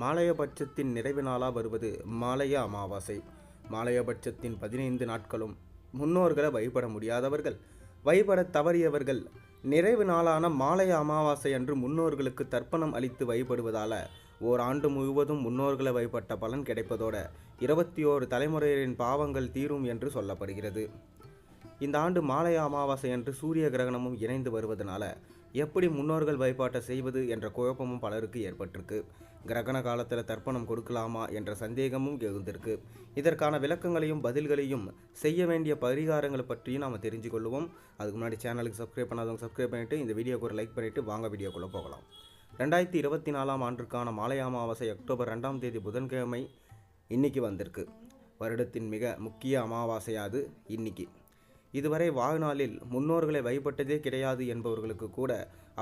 மாலையபட்சத்தின் நிறைவு நாளாக வருவது மாலைய அமாவாசை? மாலையபட்சத்தின் பதினைந்து நாட்களும் முன்னோர்களை வழிபட முடியாதவர்கள் வழிபட தவறியவர்கள் நிறைவு நாளான மாலைய அமாவாசை அன்று முன்னோர்களுக்கு தர்ப்பணம் அளித்து வழிபடுவதால் ஓராண்டு முழுவதும் முன்னோர்களை வழிபட்ட பலன் கிடைப்பதோடு இருபத்தி ஓரு தலைமுறையரின் பாவங்கள் தீரும் என்று சொல்லப்படுகிறது. இந்த ஆண்டு மாலை அமாவாசை என்று சூரிய கிரகணமும் இணைந்து வருவதனால எப்படி முன்னோர்கள் வழிபாட்டை செய்வது என்ற குழப்பமும் பலருக்கு ஏற்பட்டிருக்கு. கிரகண காலத்தில் தர்ப்பணம் கொடுக்கலாமா என்ற சந்தேகமும் எழுந்திருக்கு. இதற்கான விளக்கங்களையும் பதில்களையும் செய்ய வேண்டிய பரிகாரங்களை பற்றியும் நாம் தெரிஞ்சு கொள்வோம் அதுக்கு முன்னாடி சேனலுக்கு சப்ஸ்கிரைப் பண்ணாதவங்க சப்ஸ்கிரைப் பண்ணிவிட்டு இந்த வீடியோக்கு ஒரு லைக் பண்ணிவிட்டு வாங்க வீடியோக்குள்ளே போகலாம். ரெண்டாயிரத்தி இருபத்தி நாலாம் ஆண்டிற்கான மாலை அமாவாசை அக்டோபர் ரெண்டாம் தேதி புதன்கிழமை இன்னைக்கு வந்திருக்கு. வருடத்தின் மிக முக்கிய அமாவாசையாது இன்னைக்கு. இதுவரை வாழ்நாளில் முன்னோர்களை வழிபட்டதே கிடையாது என்பவர்களுக்கு கூட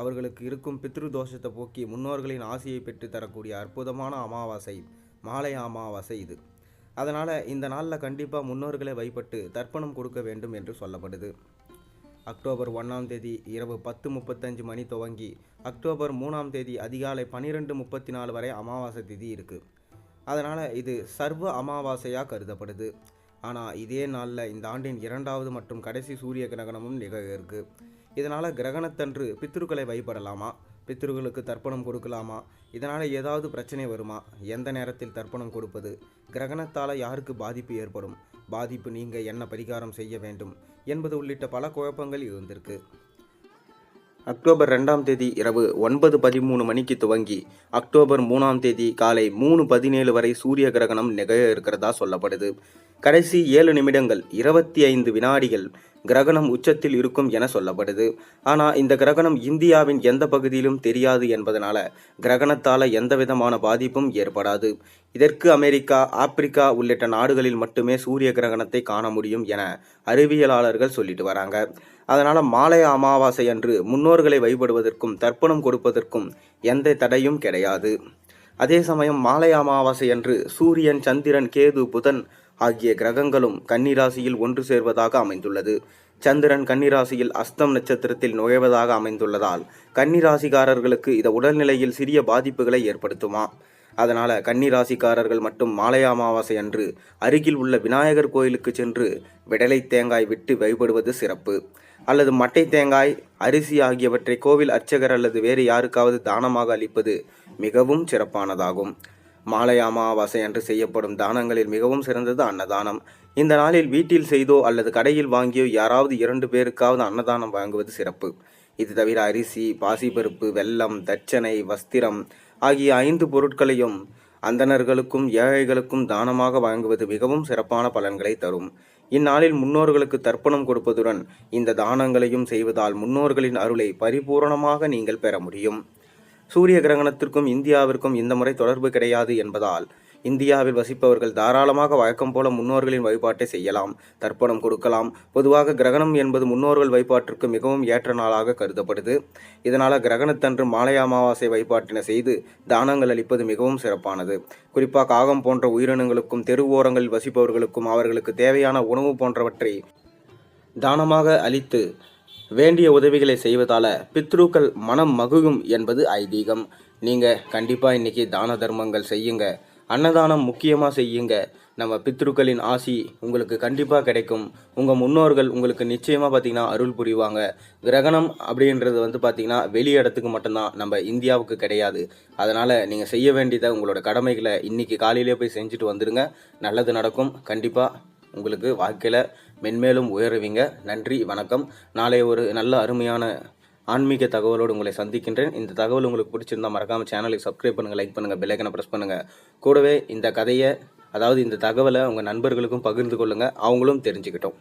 அவர்களுக்கு இருக்கும் பித்ரு தோஷத்தை போக்கி முன்னோர்களின் ஆசையை பெற்று தரக்கூடிய அற்புதமான அமாவாசை மாலை அமாவாசை இது. அதனால் இந்த நாளில் கண்டிப்பாக முன்னோர்களை வழிபட்டு தர்ப்பணம் கொடுக்க வேண்டும் என்று சொல்லப்படுது. அக்டோபர் ஒன்றாம் தேதி இரவு பத்து முப்பத்தஞ்சு மணி துவங்கி அக்டோபர் மூணாம் தேதி அதிகாலை பன்னிரெண்டு முப்பத்தி நாலு வரை அமாவாசை திதி இருக்குது அதனால் இது சர்வ அமாவாசையாக கருதப்படுது. ஆனால் இதே நாளில் இந்த ஆண்டின் இரண்டாவது மற்றும் கடைசி சூரிய கிரகணமும் நிகழ இருக்கு. இதனால் கிரகணத்தன்று பித்ருக்களை வழிபடலாமா? பித்ருக்களுக்கு தர்ப்பணம் கொடுக்கலாமா? இதனால் ஏதாவது பிரச்சனை வருமா? எந்த நேரத்தில் தர்ப்பணம் கொடுப்பது? கிரகணத்தால் யாருக்கு பாதிப்பு ஏற்படும்? பாதிப்பு நீங்கள் என்ன பரிகாரம் செய்ய வேண்டும்? என்பது உள்ளிட்ட பல குழப்பங்கள் இருந்திருக்கு. அக்டோபர் ரெண்டாம் தேதி இரவு ஒன்பது பதிமூணு மணிக்கு துவங்கி அக்டோபர் மூணாம் தேதி காலை மூணு பதினேழு வரை சூரிய கிரகணம் நிகழ இருக்கிறதா சொல்லப்படுது. கடைசி ஏழு நிமிடங்கள் இருபத்தி ஐந்து வினாடிகள் கிரகணம் உச்சத்தில் இருக்கும் என சொல்லப்படுது. ஆனால் இந்த கிரகணம் இந்தியாவின் எந்த பகுதியிலும் தெரியாது என்பதனால கிரகணத்தால் எந்த விதமான பாதிப்பும் ஏற்படாது. இதற்கு அமெரிக்கா ஆப்பிரிக்கா உள்ளிட்ட நாடுகளில் மட்டுமே சூரிய கிரகணத்தை காண முடியும் என அறிவியலாளர்கள் சொல்லிட்டு வராங்க. அதனால் மாலை அமாவாசை அன்று முன்னோர்களை வழிபடுவதற்கும் தர்ப்பணம் கொடுப்பதற்கும் எந்த தடையும் கிடையாது. அதே சமயம் மாலை அமாவாசை அன்று சூரியன் சந்திரன் கேது புதன் ஆகிய கிரகங்களும் கன்னிராசியில் ஒன்று சேர்வதாக அமைந்துள்ளது. சந்திரன் கன்னிராசியில் அஸ்தம் நட்சத்திரத்தில் நுழைவதாக அமைந்துள்ளதால் கன்னிராசிக்காரர்களுக்கு இது உடல்நிலையில் சிறிய பாதிப்புகளை ஏற்படுத்துமா? அதனால் கன்னிராசிக்காரர்கள் மட்டும் மாலை அமாவாசை அன்று அருகில் உள்ள விநாயகர் கோயிலுக்கு சென்று விடலை தேங்காய் விட்டு வழிபடுவது சிறப்பு. அல்லது மட்டை தேங்காய் அரிசி ஆகியவற்றை கோவில் அர்ச்சகர் அல்லது வேறு யாருக்காவது தானமாக அளிப்பது மிகவும் சிறப்பானதாகும். மாலை அமாவாசை அன்று செய்யப்படும் தானங்களில் மிகவும் சிறந்தது அன்னதானம். இந்த நாளில் வீட்டில் செய்தோ அல்லது கடையில் வாங்கியோ யாராவது இரண்டு பேருக்காவது அன்னதானம் வாங்குவது சிறப்பு. இது தவிர அரிசி பாசிப்பருப்பு வெல்லம் தட்சணை வஸ்திரம் ஆகிய ஐந்து பொருட்களையும் அந்தணர்களுக்கும் ஏழைகளுக்கும் தானமாக வழங்குவது மிகவும் சிறப்பான பலன்களை தரும். இந்நாளில் முன்னோர்களுக்கு தர்ப்பணம் கொடுப்பதுடன் இந்த தானங்களையும் செய்வதால் முன்னோர்களின் அருளை பரிபூரணமாக நீங்கள் பெற முடியும். சூரிய கிரகணத்திற்கும் இந்தியாவிற்கும் இந்த முறை தொடர்பு கிடையாது என்பதால் இந்தியாவில் வசிப்பவர்கள் தாராளமாக வழக்கம் போல முன்னோர்களின் வழிபாட்டை செய்யலாம் தர்ப்பணம் கொடுக்கலாம். பொதுவாக கிரகணம் என்பது முன்னோர்கள் வழிபாட்டிற்கு மிகவும் ஏற்ற நாளாக கருதப்படுது. இதனால் கிரகணத்தன்று மாலை அமாவாசை வழிபாட்டினை செய்து தானங்கள் அளிப்பது மிகவும் சிறப்பானது. குறிப்பாக காகம் போன்ற உயிரினங்களுக்கும் தெருவோரங்களில் வசிப்பவர்களுக்கும் அவர்களுக்கு தேவையான உணவு போன்றவற்றை தானமாக அளித்து வேண்டிய உதவிகளை செய்வதால பித்ருக்கள் மனம் மகுகும் என்பது ஐதீகம். நீங்கள் கண்டிப்பாக இன்னைக்கு தான தர்மங்கள் செய்யுங்க. அன்னதானம் முக்கியமாக செய்யுங்க. நம்ம பித்ருக்களின் ஆசி உங்களுக்கு கண்டிப்பாக கிடைக்கும். உங்கள் முன்னோர்கள் உங்களுக்கு நிச்சயமாக பார்த்தீங்கன்னா அருள் புரிவாங்க. கிரகணம் அப்படின்றது வந்து பார்த்தீங்கன்னா வெளி இடத்துக்கு மட்டும்தான். நம்ம இந்தியாவுக்கு கிடையாது. அதனால் நீங்கள் செய்ய வேண்டியதை உங்களோட கடமைகளை இன்னைக்கு காலையிலே போய் செஞ்சுட்டு வந்துடுங்க நல்லது நடக்கும். கண்டிப்பாக உங்களுக்கு வாழ்க்கையில் மென்மேலும் உயருவீங்க. நன்றி வணக்கம். நாளை ஒரு நல்ல அருமையான ஆன்மீக தகவலோடு உங்களை சந்திக்கின்றேன். இந்த தகவல் உங்களுக்கு பிடிச்சிருந்தா மறக்காமல் சேனலுக்கு சப்ஸ்கிரைப் பண்ணுங்கள் லைக் பண்ணுங்கள் பெல்லைக்கனை ப்ரெஸ் பண்ணுங்கள் கூடவே இந்த கதையை அதாவது இந்த தகவலை உங்கள் நண்பர்களுக்கும் பகிர்ந்து கொள்ளுங்கள் அவங்களும் தெரிஞ்சுக்கிட்டோம்.